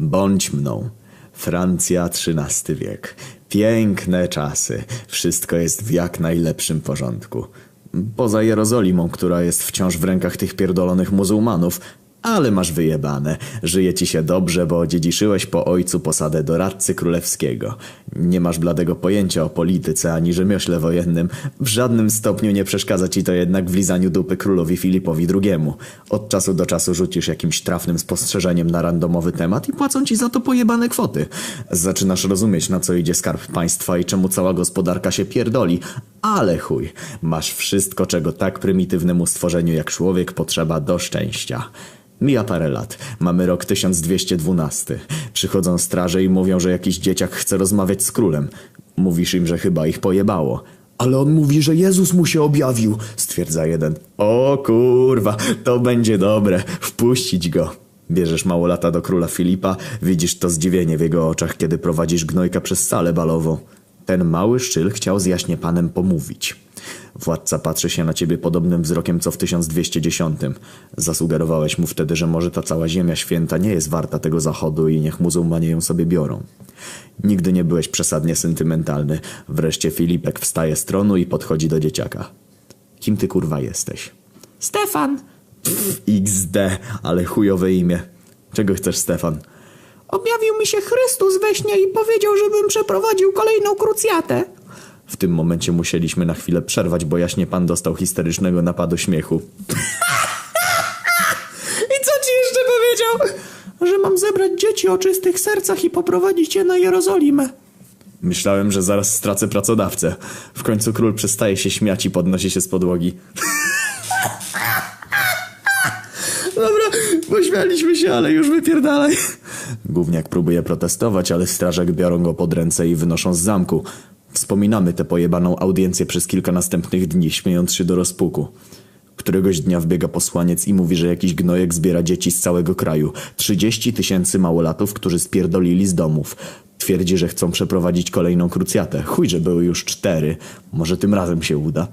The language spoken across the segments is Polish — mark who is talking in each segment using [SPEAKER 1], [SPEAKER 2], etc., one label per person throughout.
[SPEAKER 1] Bądź mną. Francja XIII wiek. Piękne czasy. Wszystko jest w jak najlepszym porządku. Poza Jerozolimą, która jest wciąż w rękach tych pierdolonych muzułmanów, ale masz wyjebane. Żyje ci się dobrze, bo odziedziczyłeś po ojcu posadę doradcy królewskiego. Nie masz bladego pojęcia o polityce ani rzemiośle wojennym. W żadnym stopniu nie przeszkadza ci to jednak w lizaniu dupy królowi Filipowi II. Od czasu do czasu rzucisz jakimś trafnym spostrzeżeniem na randomowy temat i płacą ci za to pojebane kwoty. Zaczynasz rozumieć, na co idzie skarb państwa i czemu cała gospodarka się pierdoli. Ale chuj, masz wszystko, czego tak prymitywnemu stworzeniu jak człowiek potrzeba do szczęścia. Mija parę lat. Mamy rok 1212. Przychodzą straże i mówią, że jakiś dzieciak chce rozmawiać z królem. Mówisz im, że chyba ich pojebało. Ale on mówi, że Jezus mu się objawił, stwierdza jeden. O kurwa, to będzie dobre. Wpuścić go. Bierzesz małolata do króla Filipa, widzisz to zdziwienie w jego oczach, kiedy prowadzisz gnojka przez salę balową. Ten mały szczyl chciał z jaśnie panem pomówić. Władca patrzy się na ciebie podobnym wzrokiem co w 1210. Zasugerowałeś mu wtedy, że może ta cała ziemia święta nie jest warta tego zachodu i niech muzułmanie ją sobie biorą. Nigdy nie byłeś przesadnie sentymentalny. Wreszcie Filipek wstaje z tronu i podchodzi do dzieciaka. Kim ty kurwa jesteś?
[SPEAKER 2] Stefan,
[SPEAKER 1] Pff, XD, ale chujowe imię. Czego chcesz, Stefan?
[SPEAKER 2] objawił mi się Chrystus we śnie i powiedział, żebym przeprowadził kolejną krucjatę.
[SPEAKER 1] W tym momencie musieliśmy na chwilę przerwać, bo jaśnie pan dostał histerycznego napadu śmiechu.
[SPEAKER 2] I co ci jeszcze powiedział? Że mam zebrać dzieci o czystych sercach i poprowadzić je na Jerozolimę.
[SPEAKER 1] Myślałem, że zaraz stracę pracodawcę. W końcu król przestaje się śmiać i podnosi się z podłogi. Dobra, pośmialiśmy się, ale już wypierdalaj. Gówniak próbuje protestować, ale strażak biorą go pod ręce i wynoszą z zamku. Wspominamy tę pojebaną audiencję przez kilka następnych dni, śmiejąc się do rozpuku. Któregoś dnia wbiega posłaniec i mówi, że jakiś gnojek zbiera dzieci z całego kraju. 30 tysięcy małolatów, którzy spierdolili z domów. Twierdzi, że chcą przeprowadzić kolejną krucjatę. Chuj, że były już cztery. Może tym razem się uda.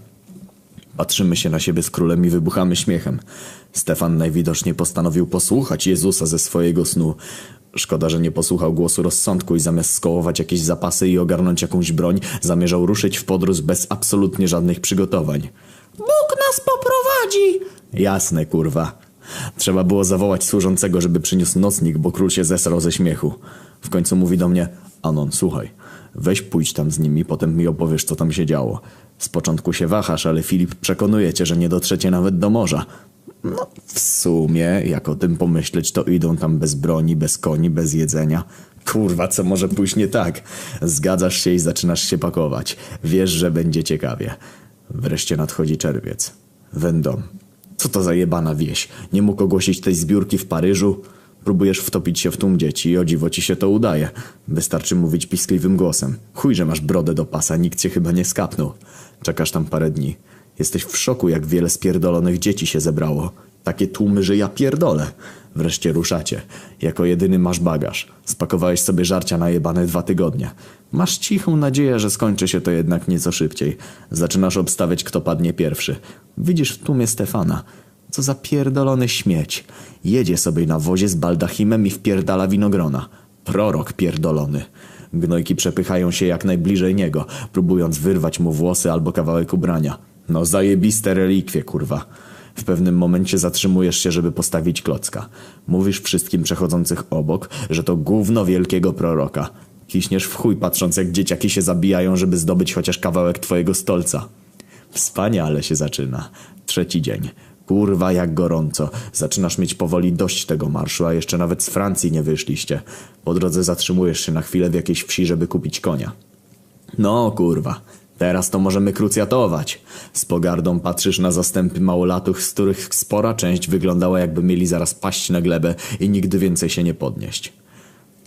[SPEAKER 1] Patrzymy się na siebie z królem i wybuchamy śmiechem. Stefan najwidoczniej postanowił posłuchać Jezusa ze swojego snu. Szkoda, że nie posłuchał głosu rozsądku i zamiast skołować jakieś zapasy i ogarnąć jakąś broń, zamierzał ruszyć w podróż bez absolutnie żadnych przygotowań.
[SPEAKER 2] Bóg nas poprowadzi.
[SPEAKER 1] Jasne, kurwa. Trzeba było zawołać służącego, żeby przyniósł nocnik, bo król się zesrał ze śmiechu. W końcu mówi do mnie, Anon, słuchaj, weź pójdź tam z nimi, potem mi opowiesz, co tam się działo. Z początku się wahasz, ale Filip przekonuje cię, że nie dotrzecie nawet do morza. No, w sumie, jak o tym pomyśleć, to idą tam bez broni, bez koni, bez jedzenia. Kurwa, co może pójść nie tak? Zgadzasz się i zaczynasz się pakować. Wiesz, że będzie ciekawie. Wreszcie nadchodzi czerwiec. Vendôme. Co to za jebana wieś? Nie mógł ogłosić tej zbiórki w Paryżu? Próbujesz wtopić się w tłum dzieci i o dziwo ci się to udaje. Wystarczy mówić piskliwym głosem. Chuj, że masz brodę do pasa, nikt cię chyba nie skapnął. Czekasz tam parę dni. Jesteś w szoku, jak wiele spierdolonych dzieci się zebrało. Takie tłumy, że ja pierdolę. Wreszcie ruszacie. Jako jedyny masz bagaż. Spakowałeś sobie żarcia na jebane dwa tygodnie. Masz cichą nadzieję, że skończy się to jednak nieco szybciej. Zaczynasz obstawiać, kto padnie pierwszy. Widzisz w tłumie Stefana. Co za pierdolony śmieć. Jedzie sobie na wozie z baldachimem i wpierdala winogrona. Prorok pierdolony. Gnojki przepychają się jak najbliżej niego, próbując wyrwać mu włosy albo kawałek ubrania. No zajebiste relikwie, kurwa. W pewnym momencie zatrzymujesz się, żeby postawić klocka. Mówisz wszystkim przechodzących obok, że to gówno wielkiego proroka. Kiśniesz w chuj patrząc jak dzieciaki się zabijają, żeby zdobyć chociaż kawałek twojego stolca. Wspaniale się zaczyna. Trzeci dzień. Kurwa, jak gorąco. Zaczynasz mieć powoli dość tego marszu, a jeszcze nawet z Francji nie wyszliście. Po drodze zatrzymujesz się na chwilę w jakiejś wsi, żeby kupić konia. No, kurwa. Teraz to możemy krucjatować. Z pogardą patrzysz na zastępy małolatów, z których spora część wyglądała jakby mieli zaraz paść na glebę i nigdy więcej się nie podnieść.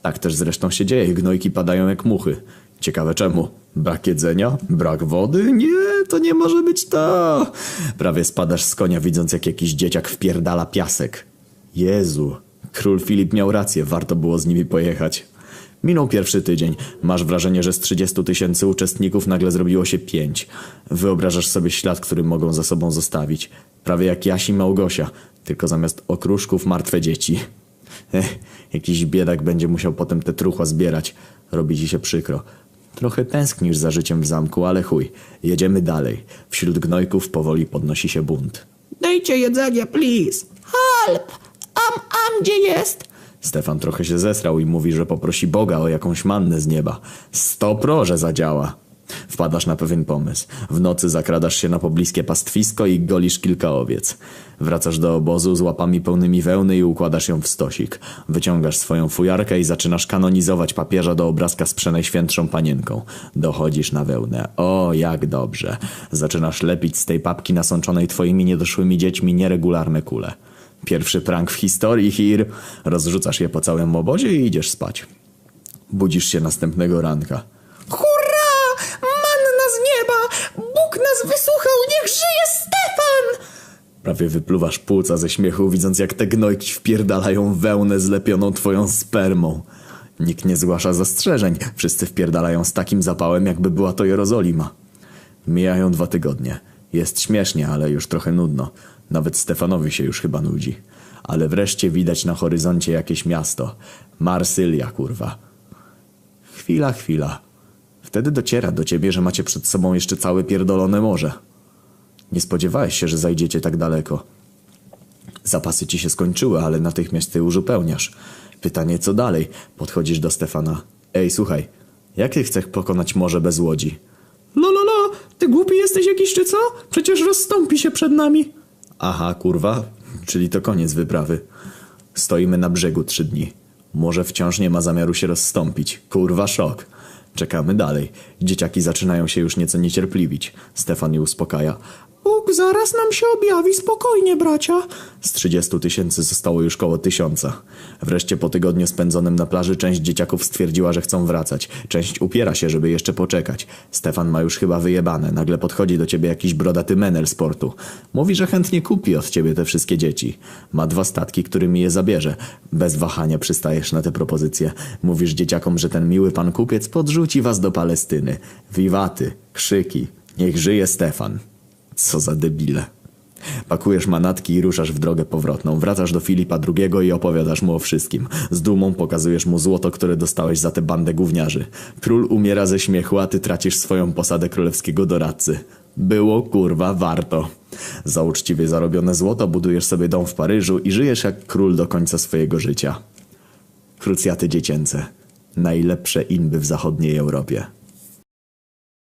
[SPEAKER 1] Tak też zresztą się dzieje, gnojki padają jak muchy. Ciekawe czemu? Brak jedzenia? Brak wody? Nie, to nie może być to. Prawie spadasz z konia, widząc jak jakiś dzieciak wpierdala piasek. Jezu, król Filip miał rację, warto było z nimi pojechać. Minął pierwszy tydzień. Masz wrażenie, że z 30 tysięcy uczestników nagle zrobiło się pięć. Wyobrażasz sobie ślad, który mogą za sobą zostawić. Prawie jak Jasi Małgosia, tylko zamiast okruszków martwe dzieci. Ech, jakiś biedak będzie musiał potem te truchła zbierać. Robi ci się przykro. Trochę tęsknisz za życiem w zamku, ale chuj. Jedziemy dalej. Wśród gnojków powoli podnosi się bunt.
[SPEAKER 2] Dajcie jedzenie, please. Help! Am, am, gdzie jest?
[SPEAKER 1] Stefan trochę się zesrał i mówi, że poprosi Boga o jakąś mannę z nieba. Sto pro, że zadziała. Wpadasz na pewien pomysł. W nocy zakradasz się na pobliskie pastwisko i golisz kilka owiec. Wracasz do obozu z łapami pełnymi wełny i układasz ją w stosik. Wyciągasz swoją fujarkę i zaczynasz kanonizować papieża do obrazka z przenajświętszą panienką. Dochodzisz na wełnę. O, jak dobrze. Zaczynasz lepić z tej papki nasączonej twoimi niedoszłymi dziećmi nieregularne kule. Pierwszy prank w historii, Hir. Rozrzucasz je po całym obozie i idziesz spać. Budzisz się następnego ranka.
[SPEAKER 2] Hurra! Manna z nieba! Bóg nas wysłuchał! Niech żyje Stefan!
[SPEAKER 1] Prawie wypluwasz płuca ze śmiechu, widząc jak te gnojki wpierdalają wełnę zlepioną twoją spermą. Nikt nie zgłasza zastrzeżeń. Wszyscy wpierdalają z takim zapałem, jakby była to Jerozolima. Mijają dwa tygodnie. Jest śmiesznie, ale już trochę nudno. Nawet Stefanowi się już chyba nudzi. Ale wreszcie widać na horyzoncie jakieś miasto. Marsylia, kurwa. Chwila, chwila. Wtedy dociera do ciebie, że macie przed sobą jeszcze całe pierdolone morze. Nie spodziewałeś się, że zajdziecie tak daleko. Zapasy ci się skończyły, ale natychmiast ty uzupełniasz. Pytanie, co dalej? Podchodzisz do Stefana. Ej, słuchaj, jak ty chcesz pokonać morze bez łodzi?
[SPEAKER 2] Lo, lo, lo! Ty głupi jesteś jakiś czy co? Przecież rozstąpi się przed nami.
[SPEAKER 1] Aha, kurwa, czyli to koniec wyprawy. Stoimy na brzegu trzy dni. Morze wciąż nie ma zamiaru się rozstąpić. Kurwa, szok. Czekamy dalej. Dzieciaki zaczynają się już nieco niecierpliwić. Stefan je uspokaja.
[SPEAKER 2] Bóg zaraz nam się objawi, spokojnie, bracia.
[SPEAKER 1] Z 30 tysięcy zostało już koło tysiąca. Wreszcie po tygodniu spędzonym na plaży część dzieciaków stwierdziła, że chcą wracać. Część upiera się, żeby jeszcze poczekać. Stefan ma już chyba wyjebane. Nagle podchodzi do ciebie jakiś brodaty menel sportu. Mówi, że chętnie kupi od ciebie te wszystkie dzieci. Ma dwa statki, którymi je zabierze. Bez wahania przystajesz na te propozycje. Mówisz dzieciakom, że ten miły pan kupiec podrzuci was do Palestyny. Wiwaty, krzyki. Niech żyje Stefan. Co za debile. Pakujesz manatki i ruszasz w drogę powrotną. Wracasz do Filipa II i opowiadasz mu o wszystkim. Z dumą pokazujesz mu złoto, które dostałeś za tę bandę gówniarzy. Król umiera ze śmiechu, a ty tracisz swoją posadę królewskiego doradcy. Było kurwa warto. Za uczciwie zarobione złoto budujesz sobie dom w Paryżu i żyjesz jak król do końca swojego życia. Krucjaty dziecięce. Najlepsze inby w zachodniej Europie.